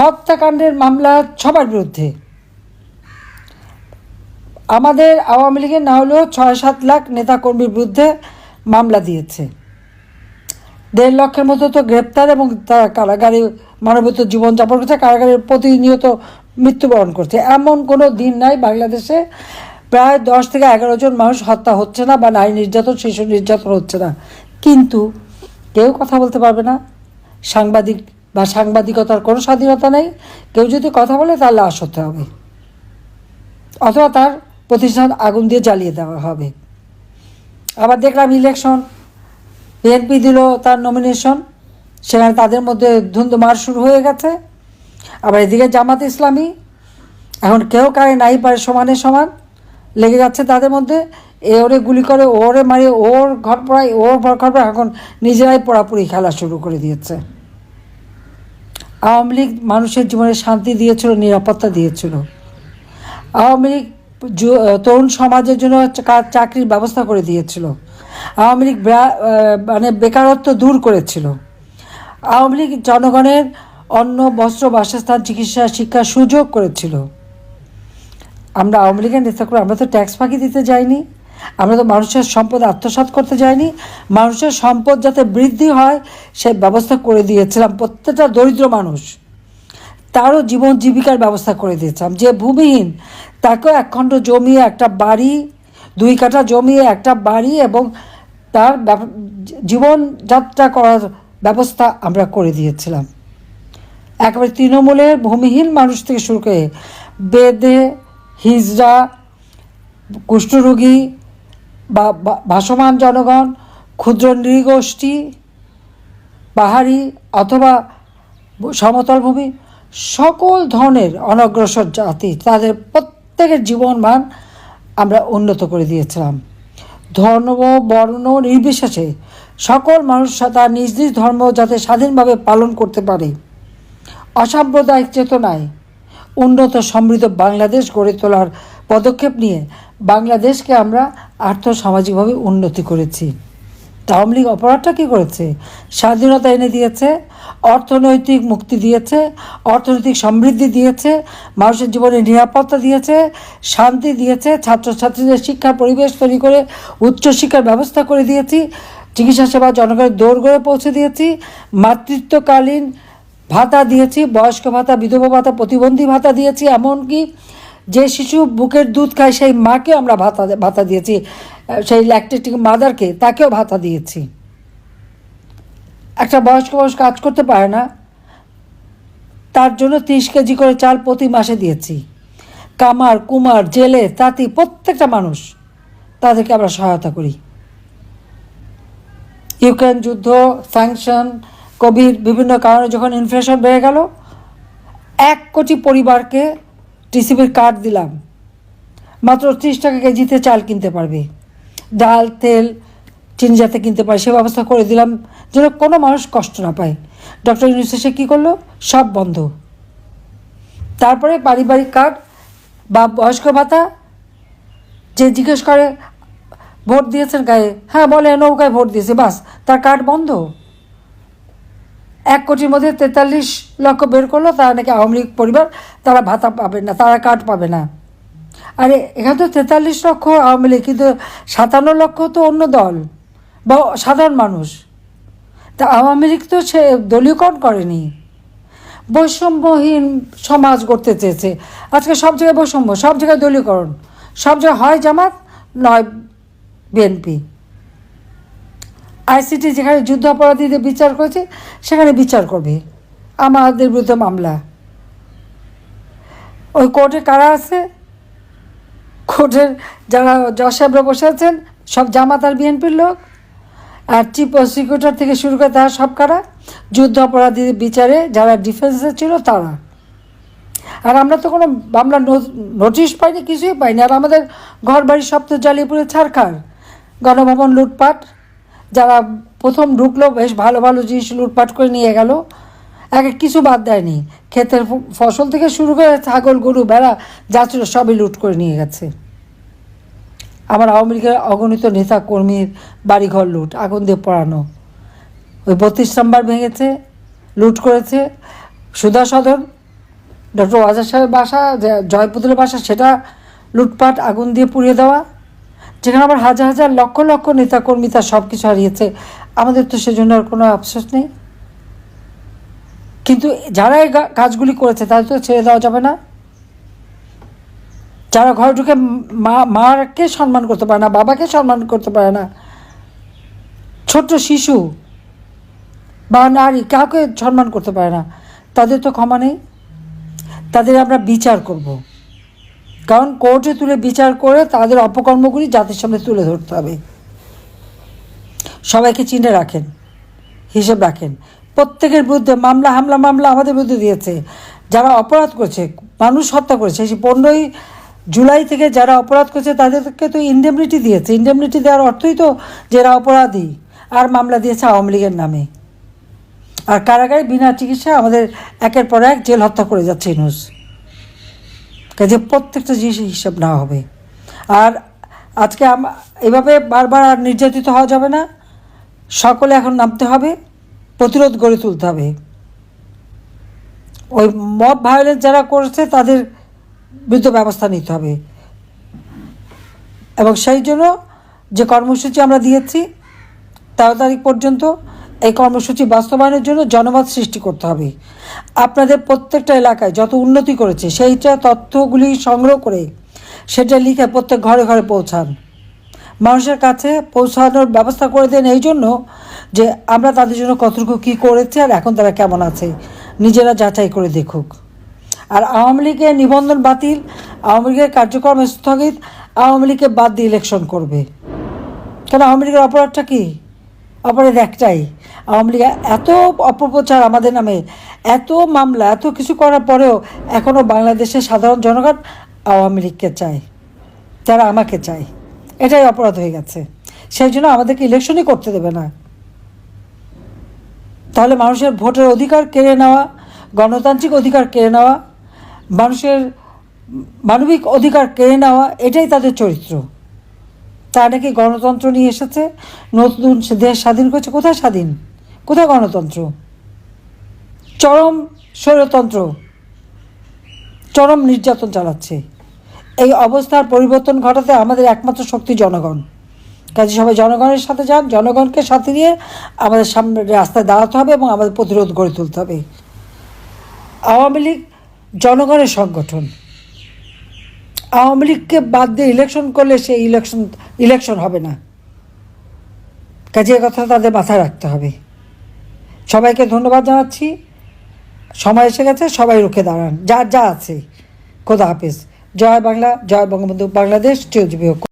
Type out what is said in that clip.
হত্যাকাণ্ডের মামলা সবার বিরুদ্ধে। আমাদের আওয়ামী লীগের না হলেও ছয় সাত লাখ নেতাকর্মীর বিরুদ্ধে মামলা দিয়েছে। দেড় লক্ষের মতো তো গ্রেপ্তার এবং তারা কারাগারে মানবিত জীবনযাপন করছে, কারাগারে প্রতিনিয়ত মৃত্যুবরণ করছে। এমন কোনো দিন নাই বাংলাদেশে। প্রায় দশ থেকে এগারো জন মানুষ হত্যা হচ্ছে না বা নারী নির্যাতন, শিশু নির্যাতন হচ্ছে না। কিন্তু কেউ কথা বলতে পারবে না। সাংবাদিক বা সাংবাদিকতার কোনো স্বাধীনতা নেই, কেউ যদি কথা বলে তার লাশ হতে হবে। অথবা তার প্রতিষ্ঠান আগুন দিয়ে জ্বালিয়ে দেওয়া হবে। আবার দেখলাম ইলেকশন বিএনপি দিল তার নমিনেশন সেখানে তাদের মধ্যে ধুন্ধুমার শুরু হয়ে গেছে। আবার এদিকে জামাত ইসলামী, এখন কেউ কারে নাই পারে, সমানে সমান। লেগে যাচ্ছে তাদের মধ্যে, এ ওরে গুলি করে ওরে মারে, ওর ঘর পড়ায়, ওর ঘর পড়ায়, এখন নিজেরাই পোড়াপুরি খেলা শুরু করে দিয়েছে। আওয়ামী লীগ মানুষের জীবনে শান্তি দিয়েছিল, নিরাপত্তা দিয়েছিল। আওয়ামী লীগ তরুণ সমাজের জন্য চাকরির ব্যবস্থা করে দিয়েছিল। আওয়ামী লীগ মানে বেকারত্ব দূর করেছিল। আওয়ামী লীগ জনগণের অন্ন, বস্ত্র, বাসস্থান, চিকিৎসা, শিক্ষার সুযোগ করেছিল। আমরা আওয়ামী লীগের নেতা করে আমরা তো ট্যাক্স ফাঁকি দিতে যাইনি। আমরা তো মানুষের সম্পদ আত্মসাৎ করতে যাইনি। মানুষের সম্পদ যাতে বৃদ্ধি হয় সেই ব্যবস্থা করে দিয়েছিলাম প্রত্যেকটা দরিদ্র মানুষ। তারও জীবন জীবিকার ব্যবস্থা করে দিয়েছিলাম। যে ভূমিহীন, তাকেও একখণ্ড জমি একটা বাড়ি, দুই কাঠা জমি একটা বাড়ি এবং তার জীবনযাত্রা করার ব্যবস্থা আমরা করে দিয়েছিলাম। একেবারে তৃণমূলের ভূমিহীন মানুষ থেকে শুরু করে বেদে, হিজড়া, কুষ্ঠরোগী ভাসমান জনগণ, ক্ষুদ্র নৃগোষ্ঠী, পাহাড়ি অথবা সমতল ভূমি সকল ধরনের অনগ্রসর জাতি, তাদের প্রত্যেকের জীবনমান আমরা উন্নত করে দিয়েছিলাম। ধর্ম, বর্ণ নির্বিশেষে সকল মানুষ তার নিজ নিজ ধর্ম যাতে স্বাধীনভাবে পালন করতে পারে। অসাম্প্রদায়িক চেতনায় উন্নত সমৃদ্ধ বাংলাদেশ গড়ে তোলার পদক্ষেপ নিয়ে বাংলাদেশকে আমরা আর্থ সামাজিকভাবে উন্নতি করেছি। আওয়ামী লীগ অপরাধটা কী করেছে? স্বাধীনতা এনে দিয়েছে, অর্থনৈতিক মুক্তি দিয়েছে, অর্থনৈতিক সমৃদ্ধি দিয়েছে, মানুষের জীবনে নিরাপত্তা দিয়েছে, শান্তি দিয়েছে, ছাত্রছাত্রীদের শিক্ষার পরিবেশ তৈরি করে উচ্চশিক্ষার ব্যবস্থা করে দিয়েছি, চিকিৎসা সেবা জনগণের দৌড় করে পৌঁছে দিয়েছি, মাতৃত্বকালীন ভাতা দিয়েছি, বয়স্ক ভাতা, বিধবা ভাতা, প্রতিবন্ধী ভাতা দিয়েছি, এমনকি যে শিশু বুকের দুধ খায়, সেই মাকেও আমরা ভাতা ভাতা দিয়েছি। সেই ল্যাকটেটিক মাদারকে তাকেও ভাতা দিয়েছি। একটা বয়স্ক বয়স কাজ করতে পারে না। তার জন্য তিরিশ কেজি করে চাল প্রতি মাসে দিয়েছি। কামার, কুমার, জেলে, তাঁতি, প্রত্যেকটা মানুষ তাদেরকে আমরা সহায়তা করি। ইউক্রেন যুদ্ধ স্যাংশন কোভিড বিভিন্ন কারণে যখন ইনফ্লেশন বেড়ে গেল, এক কোটি পরিবারকে টিসিবির কার্ড দিলাম। মাত্র ত্রিশ টাকা কেজিতে চাল কিনতে পারবে। ডাল, তেল, চিনি যাতে কিনতে পারে, সে ব্যবস্থা করে দিলাম যেন কোনো মানুষ কষ্ট না পায়। ডক্টর ইউনুস কী করল? সব বন্ধ। তারপরে পারিবারিক কার্ড বা বয়স্ক ভাতা, যে জিজ্ঞেস করে, ভোট দিয়েছেন গায়ে হ্যাঁ বলে নৌকায় ভোট দিয়েছে, বাস, তার কার্ড বন্ধ। এক কোটির মধ্যে তেতাল্লিশ লক্ষ বের করল, তারা নাকি আওয়ামী লীগ পরিবার, তারা ভাতা পাবে না, তারা কার্ড পাবে না। আরে, এখানে তো তেতাল্লিশ লক্ষ আওয়ামী লীগ, কিন্তু সাতান্ন লক্ষ তো অন্য দল, বা সাধারণ মানুষ। তা আওয়ামী লীগ তো সে দলীয়করণ করেনি। বৈষম্যহীন সমাজ গড়তে চেয়েছে। আজকে সব জায়গায় বৈষম্য, সব জায়গায় দলীয়করণ, সব জায়গায় হয় জামাত, নয় বিএনপি। আইসিটি যেখানে যুদ্ধ অপরাধীদের বিচার করেছে, সেখানে বিচার করবে। আমাদের বিরুদ্ধে মামলা। ওই কোর্টে কারা আছে? কোর্টের যারা জজ বসে আছেন, সব জামাত আর বিএনপির লোক। আর চিফ প্রসিকিউটর থেকে শুরু করে তারা সব কারা? যুদ্ধ অপরাধীদের বিচারে যারা ডিফেন্সে ছিল তারা। আর আমরা তো কোনো মামলা নোটিশ পাইনি, কিছুই পাইনি। আর আমাদের ঘর বাড়ি সব তো জ্বালিয়ে পুড়ে ছাড়খার গণভবন, লুটপাট। যারা প্রথম ঢুকলো, বেশ ভালো ভালো জিনিস লুটপাট করে নিয়ে গেল। আগে কিছু বাদ দেয়নি। ক্ষেতের ফসল থেকে শুরু করে ছাগল, গরু, ভেড়া, যা ছিল সবই লুট করে নিয়ে গেছে। আমার আওয়ামী লীগের অগণিত নেতা কর্মীর বাড়িঘর লুট, আগুন দিয়ে পড়ানো। ওই বত্রিশ নাম্বার ভেঙেছে, লুট করেছে সুধা সদন। ডক্টর ওয়াজার সাহেবের বাসা জয়পুতুলের বাসা, সেটা লুটপাট, আগুন দিয়ে পুড়িয়ে দেওয়া। যেখানে আবার হাজার হাজার লক্ষ লক্ষ নেতাকর্মী তার সব কিছু হারিয়েছে। আমাদের তো সেজন্য আর কোনো আফসোস নেই। কিন্তু যারা এই কাজগুলি করেছে, তাদের তো ছেড়ে দেওয়া যাবে না। যারা ঘরে ঢুকে মা, মাকে সম্মান করতে পারে না, বাবাকে সম্মান করতে পারে না, ছোট্ট শিশু বা নারী কাউকে সম্মান করতে পারে না, তাদের তো ক্ষমা নেই। তাদের আমরা বিচার করব। কারণ কোর্টে তুলে বিচার করে তাদের অপকর্মগুলি জাতির সামনে তুলে ধরতে হবে। সবাইকে চিনে রাখেন, হিসেব রাখেন। প্রত্যেকের বিরুদ্ধে মামলা, হামলা, মামলা আমাদের বিরুদ্ধে দিয়েছে। যারা অপরাধ করেছে, মানুষ হত্যা করেছে, সেই পনেরোই জুলাই থেকে যারা অপরাধ করেছে, তাদেরকে তো ইন্ডেমনিটি দিয়েছে। ইন্ডেমনিটি দেওয়ার অর্থই তো যে এরা অপরাধী, আর মামলা দিয়েছে আওয়ামী লীগের নামে। আর কারাগারে বিনা চিকিৎসা আমাদের একের পর এক জেল হত্যা করে যাচ্ছে ইনুস কাজে প্রত্যেকটা জিনিসের হিসাব নেওয়া হবে। আর আজকে এভাবে বারবার আর নির্যাতিত হওয়া যাবে না। সকলে এখন নামতে হবে, প্রতিরোধ গড়ে তুলতে হবে। ওই মব ভায়োলেন্স যারা করছে, তাদের বিরুদ্ধে ব্যবস্থা নিতে হবে। এবং সেই জন্য যে কর্মসূচি আমরা দিয়েছি, তেরো তারিখ পর্যন্ত এই কর্মসূচি বাস্তবায়নের জন্য জনমত সৃষ্টি করতে হবে। আপনাদের প্রত্যেকটা এলাকায় যত উন্নতি করেছে, সেইটা তথ্যগুলি সংগ্রহ করে সেটা লিখে প্রত্যেক ঘরে ঘরে পৌঁছান। মানুষের কাছে পৌঁছানোর ব্যবস্থা করে দেন এই জন্য যে আমরা তাদের জন্য কতটুকু কী করেছি আর এখন তারা কেমন আছে, নিজেরা যাচাই করে দেখুক। আর আওয়ামী লীগের নিবন্ধন বাতিল, আওয়ামী লীগের কার্যক্রম স্থগিত, আওয়ামী লীগকে বাদ দিয়ে ইলেকশন করবে। কেন আওয়ামী লীগের অপরাধটা কি? অপরাধ একটাই, আওয়ামী লীগ এত অপপ্রচার আমাদের নামে, এত মামলা, এত কিছু করার পরেও এখনও বাংলাদেশের সাধারণ জনগণ আওয়ামী লীগকে চায় তারা আমাকে চায়। এটাই অপরাধ হয়ে গেছে। সেই জন্য আমাদেরকে ইলেকশনই করতে দেবে না। তাহলে মানুষের ভোটের অধিকার কেড়ে নেওয়া, গণতান্ত্রিক অধিকার কেড়ে নেওয়া, মানুষের মানবিক অধিকার কেড়ে নেওয়া, এটাই তাদের চরিত্র। তা নাকি গণতন্ত্র নিয়ে এসেছে। নতুন দেশ স্বাধীন করেছে। কোথায় স্বাধীন? কোথায় গণতন্ত্র? চরম স্বৈরতন্ত্র। চরম নির্যাতন চালাচ্ছে। এই অবস্থার পরিবর্তন ঘটাতে আমাদের একমাত্র শক্তি জনগণ। কাজে সবাই জনগণের সাথে যান, জনগণকে সাথে নিয়ে আমাদের সামনে রাস্তায় দাঁড়াতে হবে এবং আমাদের প্রতিরোধ গড়ে তুলতে হবে। আওয়ামী লীগ জনগণের সংগঠন। আওয়ামী লীগকে বাদ দিয়ে ইলেকশন করলে সে ইলেকশন ইলেকশন হবে না। কাজে কথা তাদের মাথায় রাখতে হবে। সবাইকে ধন্যবাদ জানাচ্ছি। সময় এসে গেছে, সবাই রুখে দাঁড়ান। যা যা আছে। খোদা হাফিজ। জয় বাংলা, জয় বঙ্গবন্ধু বাংলাদেশ। চিরজীবী।